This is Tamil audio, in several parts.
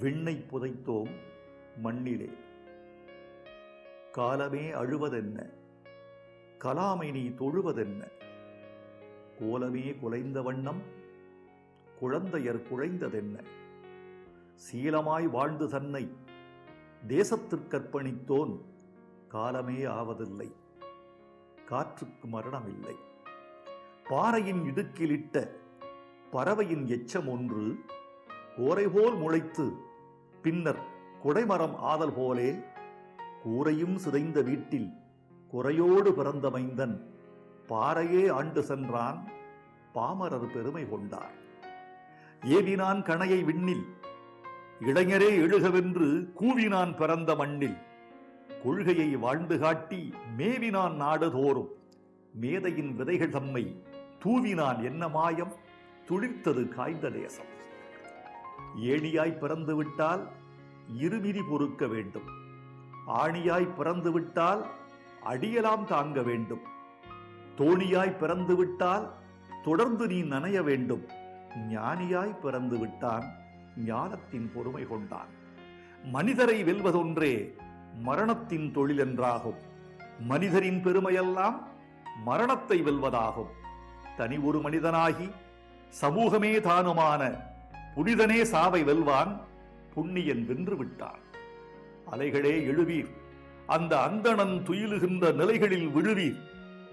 விண்ணை புதைத்தோம் மண்ணிலே. காலமே அழுவதென்ன? கலாமை நீ தொழுவதென்ன? கோலமே குலைந்த வண்ணம் குழந்தையர் குழைந்ததென்ன? சீலமாய் வாழ்ந்து தன்னை தேசத்திற்கற்பணித்தோன் காலமே ஆவதில்லை காற்றுக்கு மரணமில்லை. பாறையின் இடுக்கிலிட்ட பறவையின் எச்சம் ஒன்று கோரைபோல் முளைத்து பின்னர் குடைமரம் ஆதல் போலே கூரையும் சிதைந்த வீட்டில் குறையோடு பிறந்த மைந்தன் பாறையே ஆண்டு சென்றான் பாமரர் பெருமை கொண்டார். ஏவினான் கணையை விண்ணில் இளைஞரே எழுகவென்று கூவினான் பிறந்த மண்ணில் கொள்கையை வாழ்ந்து காட்டி மேவினான் நாடுதோறும் மேதையின் விதைகள் தம்மை தூவினான் என்ன மாயம்? துளிர்த்தது காய்ந்த தேசம். ஏணியாய் பிறந்து விட்டால் இருமிதி பொறுக்க வேண்டும். ஆணியாய் பிறந்து விட்டால் அடியலாம் தாங்க வேண்டும். தோணியாய் பிறந்து விட்டால் தொடர்ந்து நீ நனைய வேண்டும். ஞானியாய் பிறந்து விட்டான் ஞானத்தின் பொறுமை கொண்டான். மனிதரை வெல்வதொன்றே மரணத்தின் தொழில் என்றாகும் மனிதரின் பெருமையெல்லாம் மரணத்தை வெல்வதாகும். தனி ஒரு மனிதனாகி சமூகமே தானுமான புனிதனே சாவை வெல்வான் புண்ணியன் வென்று விட்டான். அலைகளே எழுவீர் அந்த அந்தணன் துயிலுகின்ற நிலைகளில் விழுவீர்.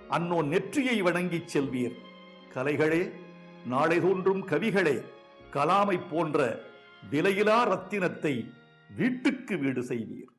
அன்னோன் நெற்றியை வணங்கிச் செல்வீர். கலைகளே நாளை தோன்றும் கவிகளே கலாமை போன்ற விலையிலா ரத்தினத்தை வீட்டுக்கு வீடு செய்வீர்.